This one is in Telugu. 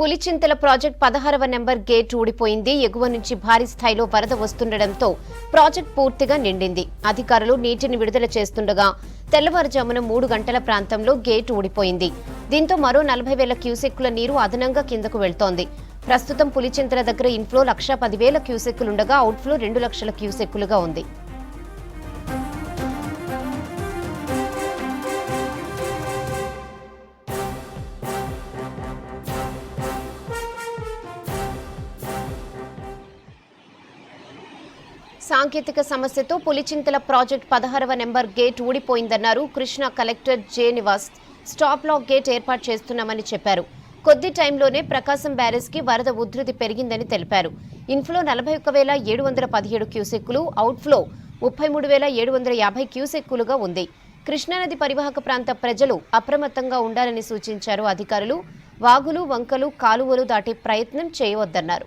పులిచింతల ప్రాజెక్ట్ పదహారవ నెంబర్ గేట్ ఊడిపోయింది. ఎగువ నుంచి భారీ స్థాయిలో వరద వస్తుండటంతో ప్రాజెక్ట్ పూర్తిగా నిండింది. అధికారులు నీటిని విడుదల చేస్తుండగా తెల్లవారుజామున మూడు గంటల ప్రాంతంలో గేట్ ఊడిపోయింది. దీంతో మరో నలభై వేల క్యూసెక్కుల నీరు అదనంగా కిందకు వెళ్తోంది. ప్రస్తుతం పులిచింతల దగ్గర ఇన్ఫ్లో లక్ష పదివేల క్యూసెక్కులుండగా అవుట్ఫ్లో రెండు లక్షల క్యూసెక్కులుగా ఉంది. సాంకేతిక సమస్యతో పులిచింతల ప్రాజెక్ట్ పదహారవ number gate ఊడిపోయిందన్నారు Krishna collector J Nivas. Stop lock gate ఏర్పాటు చేస్తున్నామని చెప్పారు. కొద్ది టైంలోనే ప్రకాశం బ్యారేజ్కి వరద ఉధృతి పెరిగిందని తెలిపారు. ఇన్ఫ్లో నలభై ఒక్క వేల ఏడు వందల పదిహేడు క్యూసెక్కులు అవుట్ఫ్లో ముప్పై మూడు వేల ఏడు వందల యాభై క్యూసెక్కులుగా ఉంది. కృష్ణానది పరివాహక ప్రాంత ప్రజలు అప్రమత్తంగా ఉండాలని సూచించారు అధికారులు. వాగులు వంకలు కాలువలు దాటే ప్రయత్నం చేయవద్దన్నారు.